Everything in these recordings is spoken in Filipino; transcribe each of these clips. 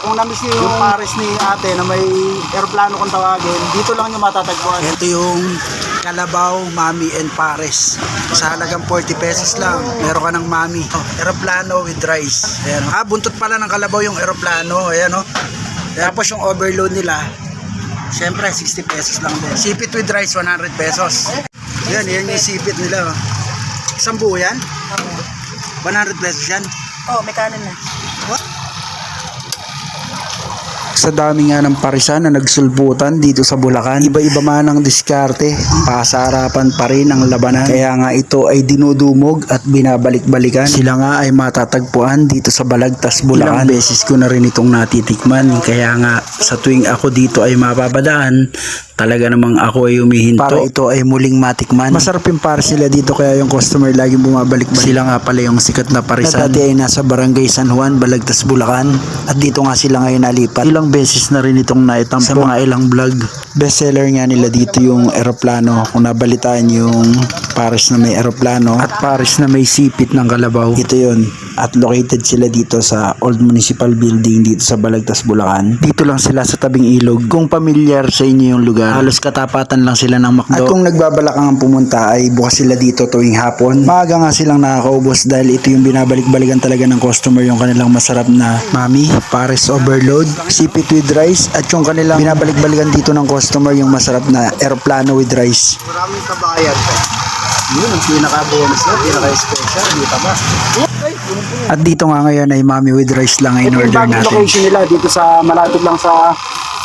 Kung namiss niyo yung Paris ni ate na may aeroplano kung tawagin, dito lang yung matatagpuan. Ito yung Kalabaw, Mami and Paris. Sa halagang 40 pesos lang, meron ka ng Mami. Oh, aeroplano with rice. Ayan. Ah, buntot pala ng Kalabaw yung aeroplano. Ayan oh. Tapos yung overload nila, syempre 60 pesos lang din. Sipit with rice, 100 pesos. Yan, yan yung sipit nila. oh. Isang buo yan? 100 pesos yan. Oh, may kanin na. Sa dami nga ng parisan na nagsulputan dito sa Bulacan, iba-iba man ang diskarte, pasarapan pa rin ang labanan. Kaya nga ito ay dinudumog at binabalik-balikan. Sila nga ay matatagpuan dito sa Balagtas, Bulacan. Ilang beses ko na rin itong natitikman. Kaya nga sa tuwing ako dito ay mapabadaan, talaga namang ako ay humihinto. Para ito ay muling matikman. Masarap yung para sila dito kaya yung customer laging bumabalik-balik. Sila nga pala yung sikat na parisan. Na dati ay nasa barangay San Juan, Balagtas, Bulacan. At dito nga sila ngayon nalipat. Ilang beses na rin itong naitampo sa mga ilang vlog. Bestseller nga nila dito yung eroplano. Kung nabalitaan yung Paris na may eroplano at Paris na may sipit ng kalabaw. Ito yun. At located sila dito sa Old Municipal Building dito sa Balagtas, Bulacan. Dito lang sila sa tabing ilog. Kung pamilyar sa inyo yung lugar, halos katapatan lang sila ng McDo. At kung nagbabalak ang pumunta ay bukas sila dito tuwing hapon. Maaga nga silang nakakaubos dahil ito yung binabalik-balikan talaga ng customer yung kanilang masarap na Mami, Paris Overload, sipit with rice at yung kanilang binabalik-balikan dito ng customer yung masarap na aeroplano with rice. Maraming kabayan. Yun ang pinaka-bonus na, pinaka-special. Dito ba? At dito nga ngayon ay Mami with rice lang ay in order natin. location nila dito sa malapit lang sa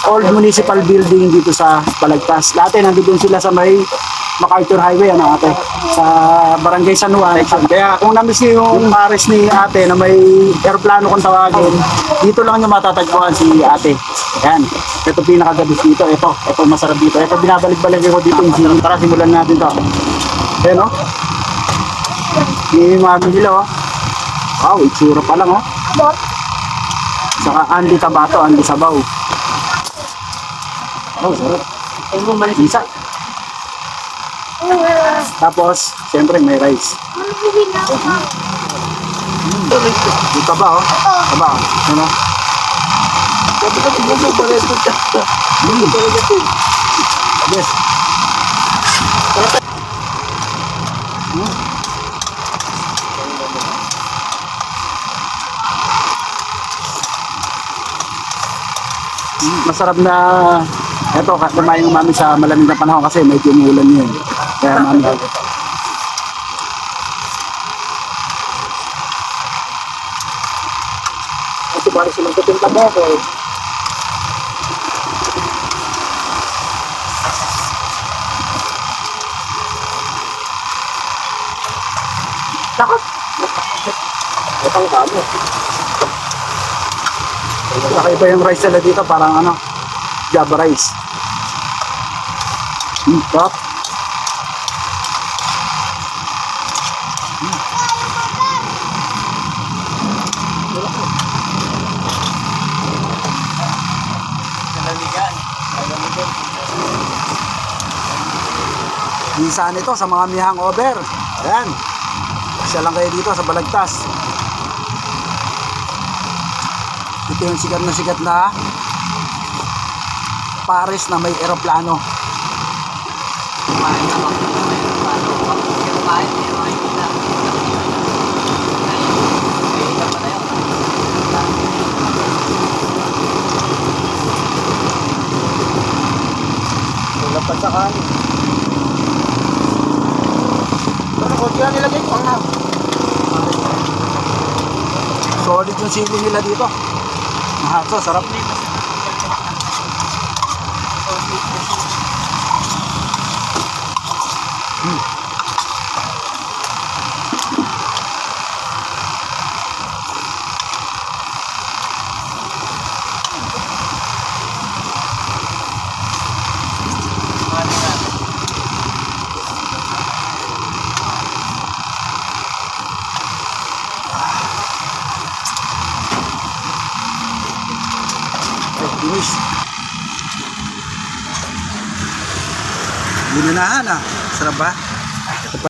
Old Municipal Building dito sa Balagtas. Dati nandito sila sa may MacArthur Highway ano ate sa Barangay San Juan. Kaya kung namiss niyo yung Paris ni ate na may aeroplano kung tawagin, dito lang niyo matatagpuan si ate. Yan. Ito pinakagabis dito. Ito. Ito masarap dito. Ito binabalik-balik ko dito yung sili. Tara simulan natin to. Ayan o. Yung mami nila oh. Wow, itsura pa lang oh. Saka Andy Tabato, Andy Sabaw. Oh, sarap. Ay mo manisisa. Tapos, siyempre may rice. Mm. Yung taba oh. Taba oh. Ano? Mm. Yes. Mm. masarap na eto kumain yung mami sa malamig na panahon kasi medyo umulan yun kaya mami kasi parang silang tutinta mo ako eh. Takot! Itang kamo. Kakaiba yung rice nila dito, parang ano, Java rice. Hmm. Bisa nito sa mga mihang over. Ayan. Siya lang kayo dito sa Balagtas. Ito yung sikat na sikat na Paris na may eroplano. Wala pa sa kanin. Pero konti lang nilagay ko na. Solid yung sili nila dito. Mahasa, sarap. Hmm. Ay, finish. Ginunahan ah. Sarap ba?